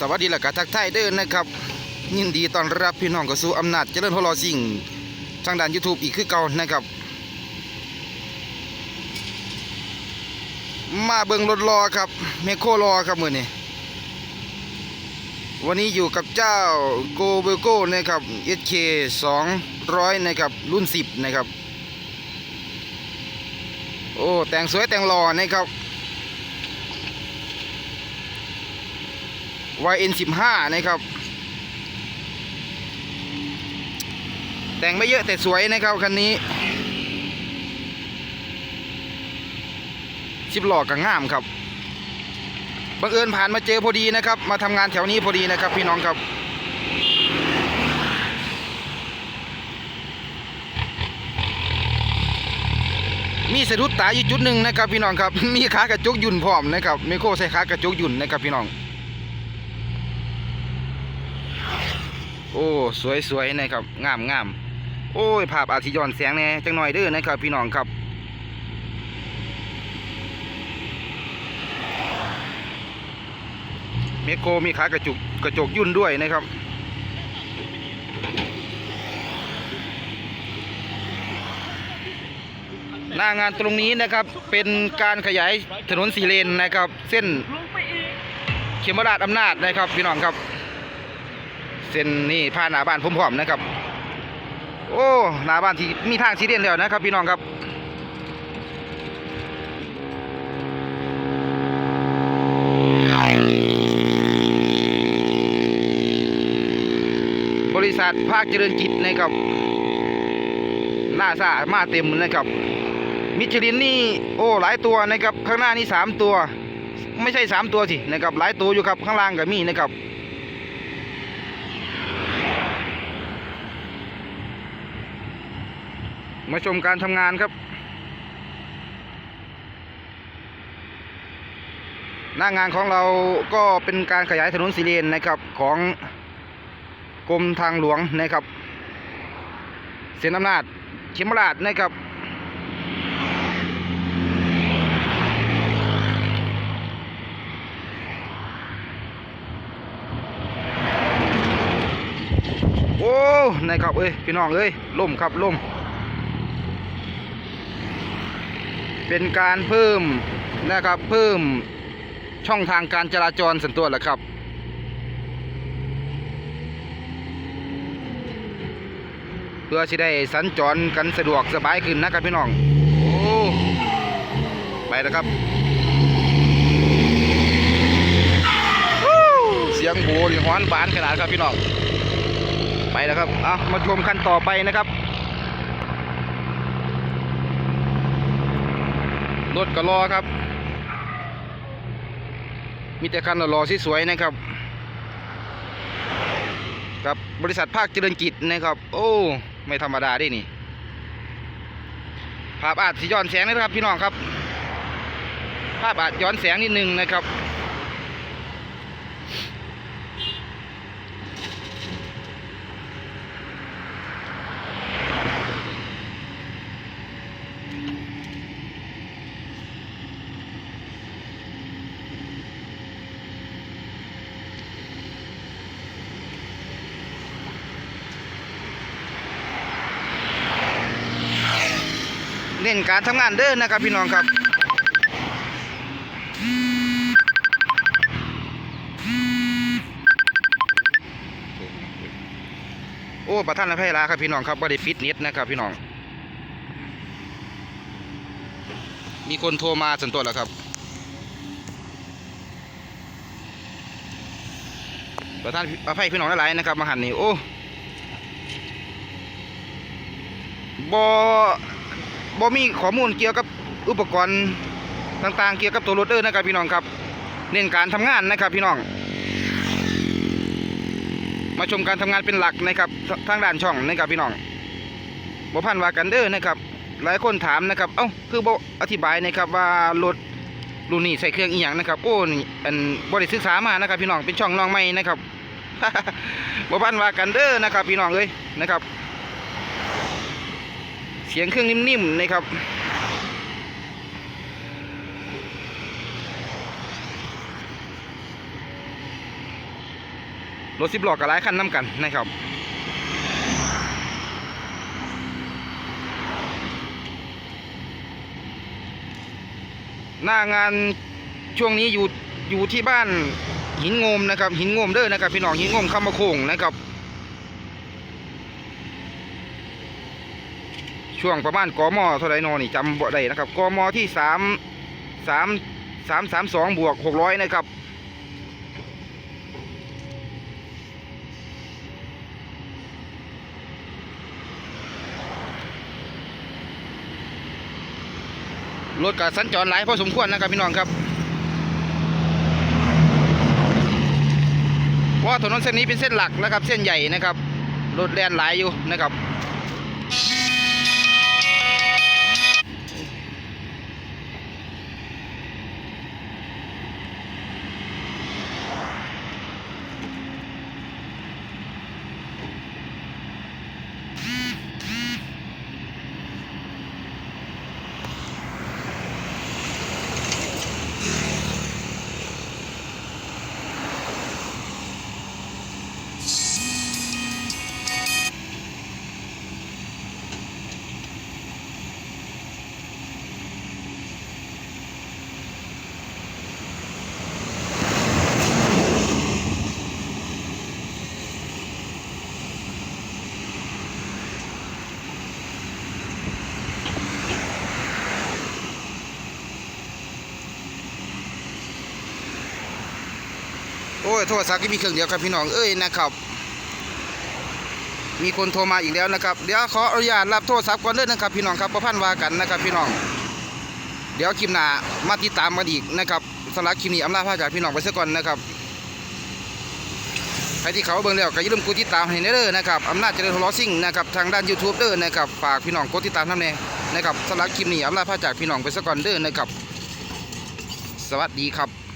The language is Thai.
สวัสดีและกะทักทายเด้อนะครับ ยินดีต้อนรับพี่น้องเข้าสู่อำนาจเจริญพลอสิ่งทางด้าน YouTube อีกคือเก่านะครับ มาเบิงรถรอครับเมโครอครับมือนี้วันนี้อยู่กับเจ้าโกเบโก้นะครับ SK 200นะครับรุ่น 10 นะครับ โอ้แต่งสวยแต่งหล่อนะครับ YN15 นะครับ แต่งไม่เยอะแต่สวยนะครับคันนี้ชิบหลอกกับง่ามครับบังเอิญผ่านมาเจอพอดีนะครับ มาทำงานแถวนี้พอดีนะครับ พี่น้องครับมีสะดุดตาอยู่จุดหนึ่งนะครับพี่น้องครับ มีขากระจกยุ่นพร้อมนะครับไมโครใส่ขากระจกยุ่นนะครับพี่น้อง โอ้สวยสวยๆนะครับงามงามโอ้ยภาพอาทิย้อนแสงแน่จังหน่อยเด้อนะครับพี่น้องครับเมโกมีขากระจุกกระจกยุ่นด้วยนะครับหน้างานตรงนี้นะครับเป็นการขยายถนนสีเลนนะครับ เส้นเขมราชอำนาจนะครับพี่น้องครับ เส้นนี่ผ่านหน้าบ้านผมพร้อมนะครับ โอ้หน้าบ้านที่มีทางสีเลนแล้วนะครับ พี่น้องครับบริษัทภาคเจริญกิจนะครับหน้าซามาเต็มนะครับ มิชลินนี่โอ้หลายตัวนะครับ ข้างหน้านี่สามตัว ไม่ใช่สามตัวสินะครับหลายตัวอยู่ครับข้างล่างก็มีนะครับ มาชมการทำงานครับ หน้างานของเราก็เป็นการขยายถนนสีเลนนะครับของกรมทางหลวงนะครับ เส้นอำนาจเขมราชนะครับโอ้นะครับเอ้ยพี่น้องเอ้ยล่มครับล่ม เป็นการเพิ่มนะครับเพิ่มช่องทางการจราจรส่วนตัวแหละครับเพื่อสิได้สัญจรกันสะดวกสบายขึ้นนะครับพี่น้องโอ้ไปแล้วครับเสียงโหนี่ฮ้อนบานขนาดครับพี่น้องไปแล้วครับเอามาชมคันต่อไปนะครับ รถก็รอครับ มีแต่คันรอสวยๆนะครับ กับบริษัทภาคเจริญกิจนะครับ โอ้ ไม่ธรรมดาด้นี่ ภาพอาจสีย้อนแสงนะครับพี่น้องครับ ภาพอาจย้อนแสงนิดนึงนะครับ น้นการทำงานเด้อนะครับพี่น้องครับโอ้ประธานอภัยลาครับพี่น้องครับบริฟิตเน็ตนะครับพี่น้อง มีคนโทรมาส่วนตัวแล้วครับ ประธานอภัยพี่น้องหลายนะครับมาหันนี่โอ้บอ บอมีข้อมูลเกี่ยวกับอุปกรณ์ต่างๆ เกี่ยวกับตัวรถเด้อนะครับพี่น้องครับ เน้นการทำงานนะครับพี่น้อง มาชมการทำงานเป็นหลักนะครับททางด้านช่องนะครับพี่น้องบ่พันว่ากันเด้อนะครับ หลายคนถามนะครับ เอ้าคือบ่อธิบายนะครับว่ารถรุ่นนี้ใส่เครื่องอีหยังนะครับโอ้นี่อันบ่ได้ศึกษามานะครับพี่น้องเป็นช่องน้องใหม่นะครับบ่พันว่ากันเด้อนะครับพี่น้องเอ้ยนะครับ เสียงเครื่องนิ่มๆนะครับ รถสิบล้อกับหลายคันน้ำกันนะครับหน้างานช่วงนี้อยู่อยู่ที่บ้านหินงมนะครับ หินงมเด้อนะครับ พี่น้องหินงมคำมะโคงนะครับ ช่วงประมาณกมเท่าไรนอนี่จำบ่ได้นะครับกมที่สามสามสามสามสองบวกหกร้อยนะครับรถกับสัญจรหลายพอสมควรนะครับพี่น้องครับเพราะว่าถนนเส้นนี้เป็นเส้นหลักนะครับ เส้นใหญ่นะครับรถแล่นหลายอยู่นะครับ อ้ยโทรศัพท์ก็มีเครื่องเดียวครับพี่น้องเอ้ยนะครับ มีคนโทรมาอีกแล้วนะครับ เดี๋ยวขออนุญาตรับโทรศัพท์ก่อนเลยนะครับ พี่น้องครับประพันธ์วากันนะครับพี่น้อง เดี๋ยวคลิปหน้ามาติดตามกันอีกนะครับสำหรับคลิปนี้อำลาพาจากพี่น้องไปซะก่อนนะครับใครที่เขาเบิ่งแล้วก็อย่าลืมกดติดตามให้เด้อนะครับอำนาจเจริญทอลซิ่งนะครับทางด้าน YouTube เด้อนะครับฝากพี่น้องกดติดตามทำแน่นะครับสำหรับคลิปนี้อำลาพาจากพี่น้องไปซะก่อนเด้อนะครับ สวัสดีครับ